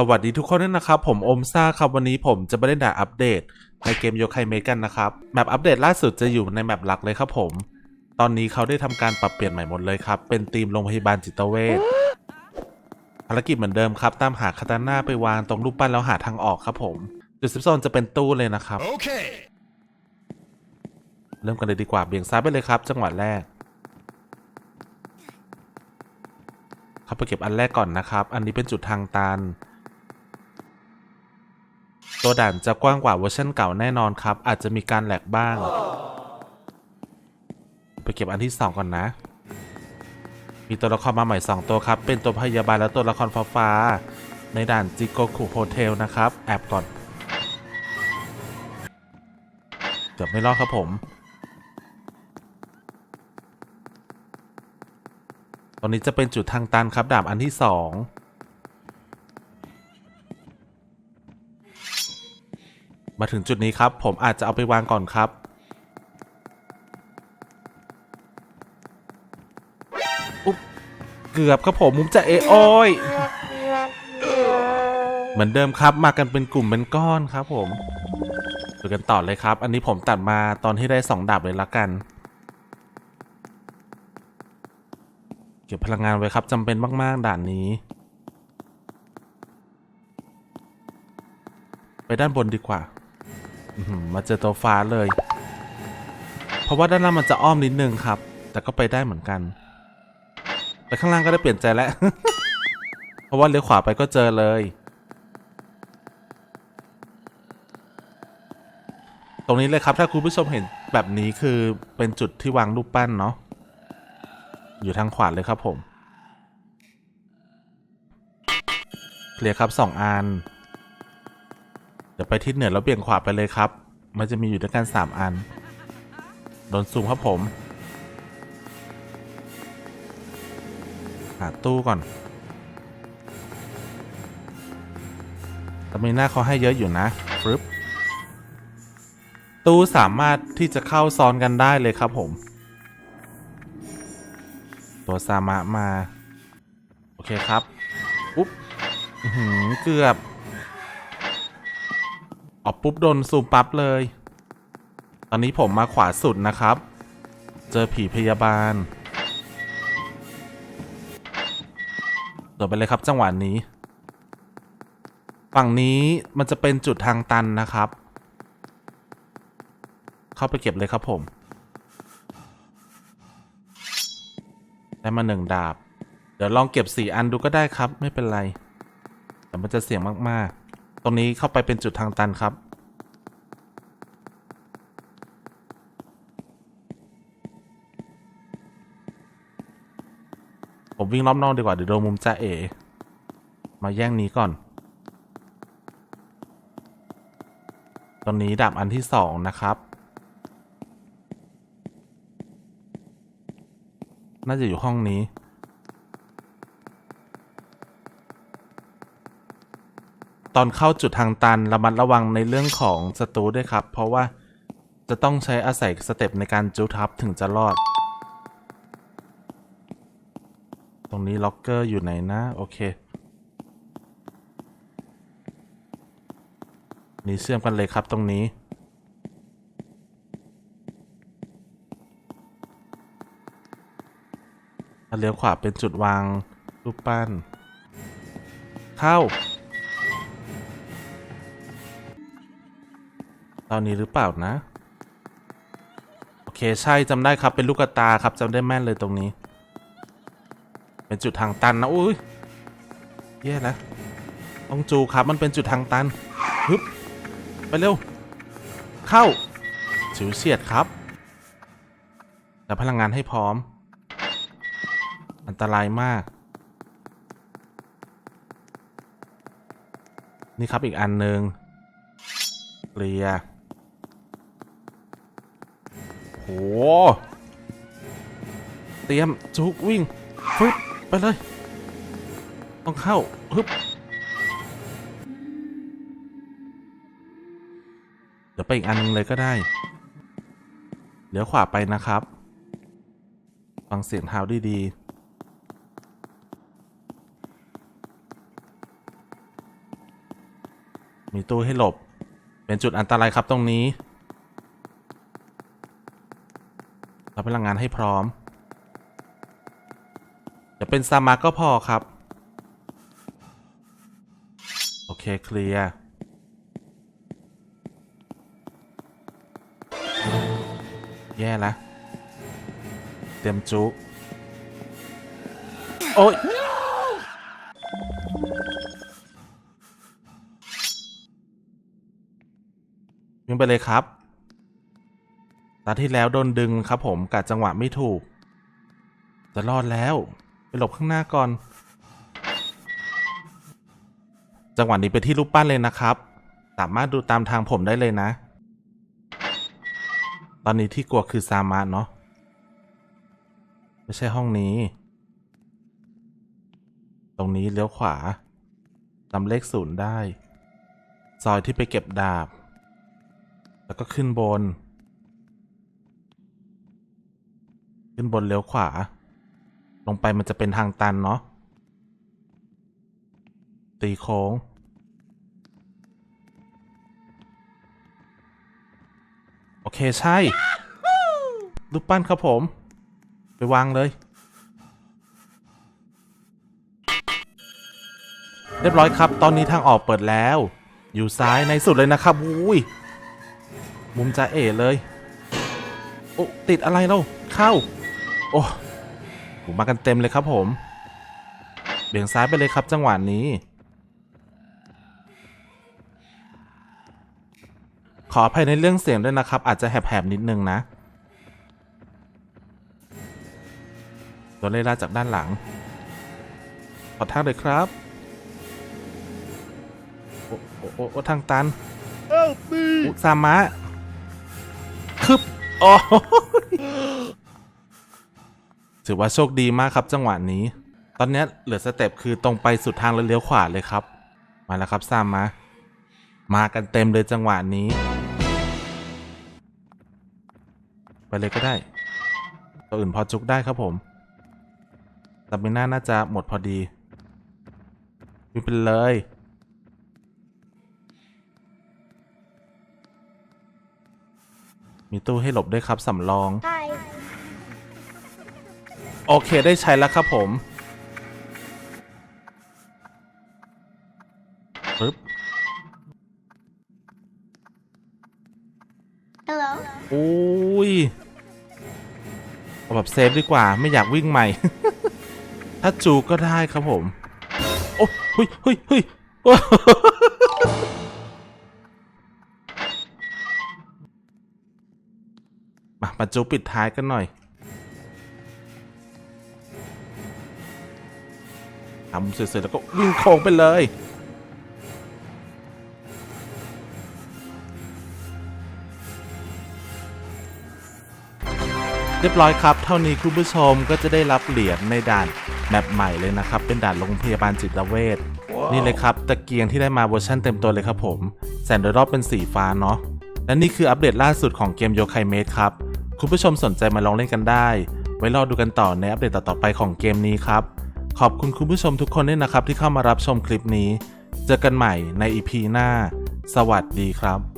สวัสดีทุกคนด้วยนะครับ ผมโอมซ่าครับ วันนี้ผมจะมาเล่นด่าอัปเดต ในเกมโยคายเมกันนะครับ แมปอัปเดตล่าสุดจะอยู่ในแมปหลักเลยครับผม ตอนนี้เขาได้ทำการปรับเปลี่ยนใหม่หมดเลยครับ เป็นทีมโรงพยาบาลจิตเวชภารกิจเหมือนเดิมครับ ตามหาคาตาน่าไปวางตรงรูปปั้นแล้วหาทางออกครับผม จุดซิปโซนจะเป็นตู้เลยนะครับ Okay. เริ่มกันเลยดีกว่าเบี่ยงซ้ายไปเลยครับ จังหวะแรกเข้าไปเก็บอันแรกก่อนนะครับ อันนี้เป็นจุดทางตัน ตัวด่านจะกว้างกว่าเวอร์ชันเก่าแน่นอนครับ อาจจะมีการแหลกบ้าง ไปเก็บอันที่ 2 ก่อนนะ มีตัวละครมาใหม่ 2 ตัวครับ เป็นตัวพยาบาลและตัวละครฟ้าฟาในด่านจิโกคุโฮเทลนะครับ แอบก่อน เกือบไม่รอดครับผม ตอนนี้จะเป็นจุดทางตันครับด่านอันที่ 2 มาถึงจุดนี้ครับ ผมอาจจะเอาไปวางก่อนครับ อุ๊บเกือบครับผมมุมจะเอโอ้ยเหมือนเดิมครับ มากันเป็นกลุ่มเป็นก้อนครับ ผมดูกันต่อเลยครับ อันนี้ผมตัดมาตอนที่ได้สองดาบเลยละกัน เก็บพลังงานไว้ครับจำเป็นมาก ๆ ด่านนี้ ไปด้านบนดีกว่า อื้อหือมาเจอตัวฟ้าเลย เพราะว่าด้านล่างมันจะอ้อมนิดนึงครับ แต่ก็ไปได้เหมือนกันไปข้างล่างก็ได้เปลี่ยนใจแล้ว เพราะว่าเลี้ยวขวาไปก็เจอเลย ตรงนี้เลยครับถ้าคุณผู้ชมเห็นแบบนี้คือเป็นจุดที่วางรูปปั้นเนาะอยู่ทางขวาเลยครับผมเคลียร์ครับสองอัน เดี๋ยวไปทิศเหนือแล้วเบี่ยงขวาไปเลยครับ มันจะมีอยู่ด้วยกันสามอัน โดนซูมครับผม หาตู้ก่อนตมีหน้าเขาให้เยอะอยู่นะฟึบตู้สามารถที่จะเข้าซ้อนกันได้เลยครับผม ตัวซามะมา โอเคครับปุ๊บหือเกือบ ออกปุ๊บโดนซูมปั๊บเลย ตอนนี้ผมมาขวาสุดนะครับ เจอผีพยาบาลโดดไปเลยครับจังหวะนี้ ฝั่งนี้มันจะเป็นจุดทางตันนะครับ เข้าไปเก็บเลยครับผม ได้มาหนึ่งดาบ เดี๋ยวลองเก็บสี่อันดูก็ได้ครับ ไม่เป็นไร แต่มันจะเสี่ยงมาก ๆ รงนี้เข้าไปเป็นจุดทางตันครับ ผมวิ่งรอบนอกดีกว่าเดี๋ยวโดนมุมจ้าเอ มาแย่งนี้ก่อน ตรงนี้ดาบอันที่สองนะครับ น่าจะอยู่ห้องนี้ ตอนเข้าจุดทางตันระมัดระวังในเรื่องของศัตรูด้วยครับ เพราะว่าจะต้องใช้อาศัยสเต็ปในการจูทับถึงจะรอด ตรงนี้ล็อกเกอร์อยู่ไหนนะ โอเค นี่เชื่อมกันเลยครับตรงนี้เลี้ยวขวาเป็นจุดวางรูปปั้น เข้า ตอนนี้หรือเปล่านะ โอเคใช่จำได้ครับเป็นลูกตาครับจำได้แม่นเลยตรงนี้ เป็นจุดทางตันนะอุ้ยแย่แล้วต้องจูครับมันเป็นจุดทางตันฮึบไปเร็ว เข้าฉิวเฉียดครับแต่พลังงานให้พร้อม อันตรายมาก นี่ครับอีกอันหนึ่งเกลีย โห เตรียมจุกวิ่งฟึบไปเลย ต้องเข้าฮึบเดี๋ยวไปอีกอันหนึงเลยก็ได้ เดี๋ยวขวาไปนะครับ ฟังเสียงเท้าดีๆมีตู้ให้หลบ เป็นจุดอันตรายครับตรงนี้ พลังงานให้พร้อม จะเป็นซามาก็พอครับ โอเค เคลียร์แย่ละเต็มจุ โอ้ยวิ่งไปเลยครับ ตาที่แล้วโดนดึงครับผมกัดจังหวะไม่ถูก จะรอดแล้ว ไปหลบข้างหน้าก่อน จังหวะนี้ไปที่รูปปั้นเลยนะครับ สามารถดูตามทางผมได้เลยนะ ตอนนี้ที่กลัวคือซามะเนาะไม่ใช่ห้องนี้ ตรงนี้เลี้ยวขวาจำเลขศูนย์ได้ ซอยที่ไปเก็บดาบ แล้วก็ขึ้นบน ขึ้นบนเลี้ยวขวา ลงไปมันจะเป็นทางตันเนาะตีโค้ง โอเคใช่รูปปั้นครับผม ไปวางเลย เรียบร้อยครับ ตอนนี้ทางออกเปิดแล้ว อยู่ซ้ายในสุดเลยนะครับอุ้ยมุมจะเอ๋เลย โอ้ติดอะไรเล่าเข้า โอ้โหมากันเต็มเลยครับผม เบี่ยงซ้ายไปเลยครับจังหวะนี้ ขออภัยในเรื่องเสียงด้วยนะครับ อาจจะแหบๆนิดนึงนะโดนไล่ล่าจากด้านหลัง ขอทางเลยครับ โอ้โอ้โอ้โอ้ทางตัน Help me! อุซามะ คึบ โอ้ ถือว่าโชคดีมากครับจังหวะนี้ ตอนนี้เหลือสเต็ปคือตรงไปสุดทางแล้วเลี้ยวขวาเลยครับ มาแล้วครับซามะมากันเต็มเลยจังหวะนี้ ไปเลยก็ได้ ตัวอื่นพอจุกได้ครับผมแต่ไม่น่าน่าจะหมดพอดีมีไปเลยมีตู้ให้หลบด้วยครับสำรอง Hi. โอเคได้ใช้แล้วครับผมปึ๊บ Hello. อุ้ยเอาแบบเซฟดีกว่าไม่อยากวิ่งใหม่ ถ้าจูก็ได้ครับผม โอ้เฮ้ยเฮ้ยเฮ้ยโอ้ มามาจูปิดท้ายกันหน่อย ทำเสร็จๆแล้วก็วิ่งโค้งไปเลย เรียบร้อยครับ เท่านี้คุณผู้ชมก็จะได้รับเหรียญในด่านแมปใหม่เลยนะครับ เป็นด่านโรงพยาบาลจิตเวชนี่เลยครับตะเกียงที่ได้มาเวอร์ชันเต็มตัวเลยครับผม แสนโดยรอบเป็นสีฟ้าเนาะและนี่คืออัปเดตล่าสุดของเกมโย a ายเมดครับ คุณผู้ชมสนใจมาลองเล่นกันได้ ไว้รอดูกันต่อในอัปเดตต่อๆไปของเกมนี้ครับ ขอบคุณคุณผู้ชมทุกคนด้วยนะครับที่เข้ามารับชมคลิปนี้ เจอกันใหม่ในอีพีหน้า สวัสดีครับ